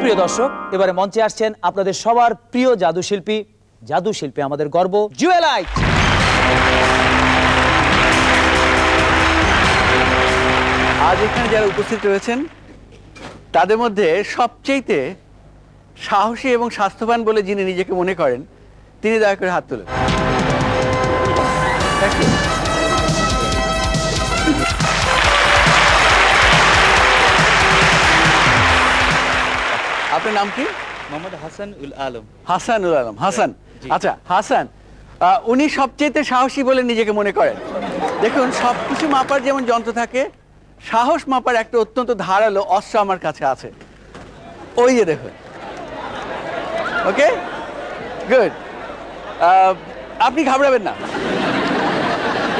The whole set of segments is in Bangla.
সুপ্রিয় দর্শক, এবারে মঞ্চে আসছেন আপনাদের সবার প্রিয় জাদু শিল্পী। জাদু শিল্পী আমাদের গর্ব, জুয়েলাইট। আজ এখানে যারা উপস্থিত রয়েছেন, তাদের মধ্যে সবচেয়েতে সাহসী এবং স্বাস্থ্যবান বলে যিনি নিজেকে মনে করেন, তিনি দয়া করে হাত তুলেন। আপনার নাম কি? মোহাম্মদ হাসান উল আলম। হাসানুল আলম হাসান। আচ্ছা হাসান উনি সবচেয়ে সাহসী বলে নিজেকে মনে করেন। দেখুন সব কিছু মাপার যেমন যন্ত্র থাকে সাহস মাপার একটা অত্যন্ত ধারালো অস্ত্র আমার কাছে আছে। ওই যে দেখুন। ওকে? গুড আপনি ঘাবড়াবেন না।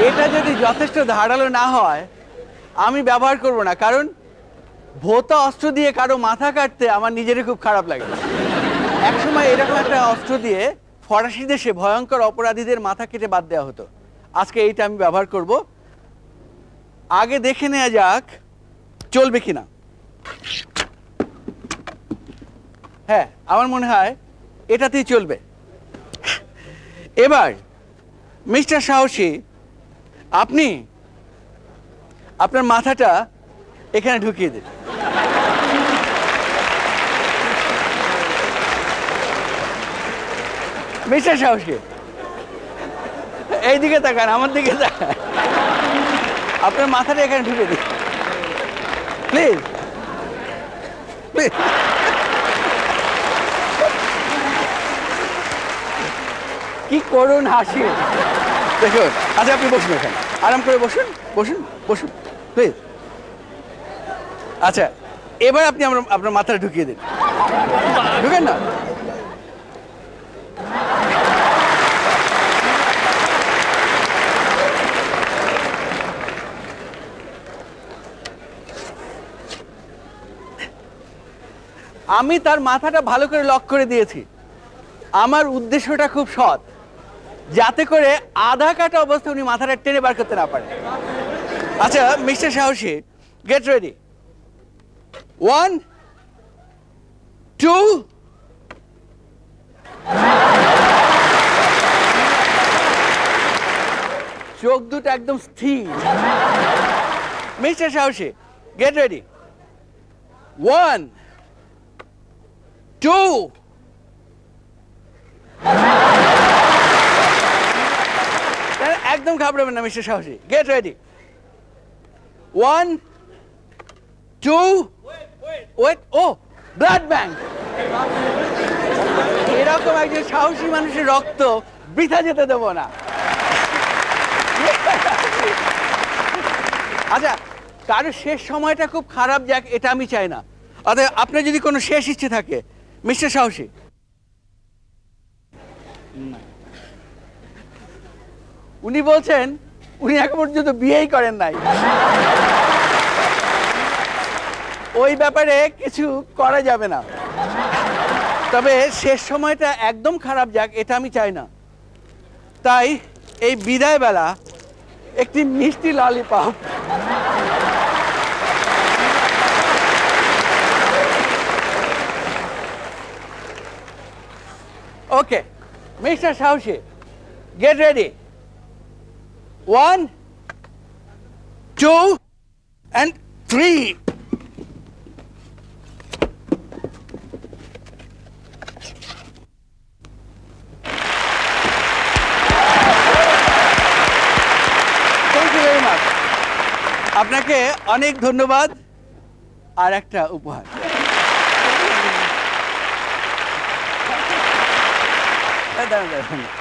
এটা যদি যথেষ্ট ধারালো না হয় আমি ব্যবহার করব না কারণ ভোতা অস্ত্র দিয়ে কারও মাথা কাটতে আমার নিজেরই খুব খারাপ লাগে। একসময় এরকম একটা অস্ত্র দিয়ে ফরাসি দেশে ভয়ঙ্কর অপরাধীদের মাথা কেটে বাদ দেওয়া হতো। আজকে এইটা আমি ব্যবহার করব। আগে দেখে নেওয়া যাক, চলবে কিনা। হ্যাঁ আমার মনে হয় এটাতেই চলবে। এবার, মিস্টার সাহসী, আপনি আপনার মাথাটা এখানে ঢুকিয়ে দিন। মিস্টার সাহসী। এইদিকে তাকান, আমার দিকে তাকান। আপনার মাথাটা এখানে ঢুকে দিন। প্লিজ। কি করুন হাসি। দেখুন আচ্ছা আপনি বসুন এখানে। আরাম করে বসুন বসুন বসুন, প্লিজ। আচ্ছা এবার আপনি আমার, আপনার মাথাটা ঢুকিয়ে দিন। ঢুকেন না? আমি তার মাথাটা ভালো করে লক করে দিয়েছি। আমার উদ্দেশ্যটা খুব সৎ। যাতে করে আধা কাটা অবস্থা উনি মাথাটা টেনে বার করতে না পারে। আচ্ছা মিস্টার সাহসী গেট রেডি ওয়ান টু চোখ দুটো একদম স্থির। মিস্টার সাহসী গেট রেডি ওয়ান টু একদম ঘাবড়াবেন না মিস্টার সাহসী। Get ready one two wait ও ব্লাড ব্যাংক এরকম একজন সাহসী মানুষের রক্ত বৃথা যেতে দেবো না। আচ্ছা কারও শেষ সময়টা খুব খারাপ যাক, এটা আমি চাই না। অতএব আপনার যদি কোনো শেষ ইচ্ছে থাকে মিস্টার সাহসী। উনি বলছেন, উনি এখন পর্যন্ত বিয়েই করেন নাই। ওই ব্যাপারে কিছু করা যাবে না। তবে শেষ সময়টা একদম খারাপ যাক, এটা আমি চাই না। তাই এই বিদায় বেলা একটি মিষ্টি lollipop ready one two and three thank you very much আপনাকে অনেক ধন্যবাদ আর একটা উপহার। 那当然得问了。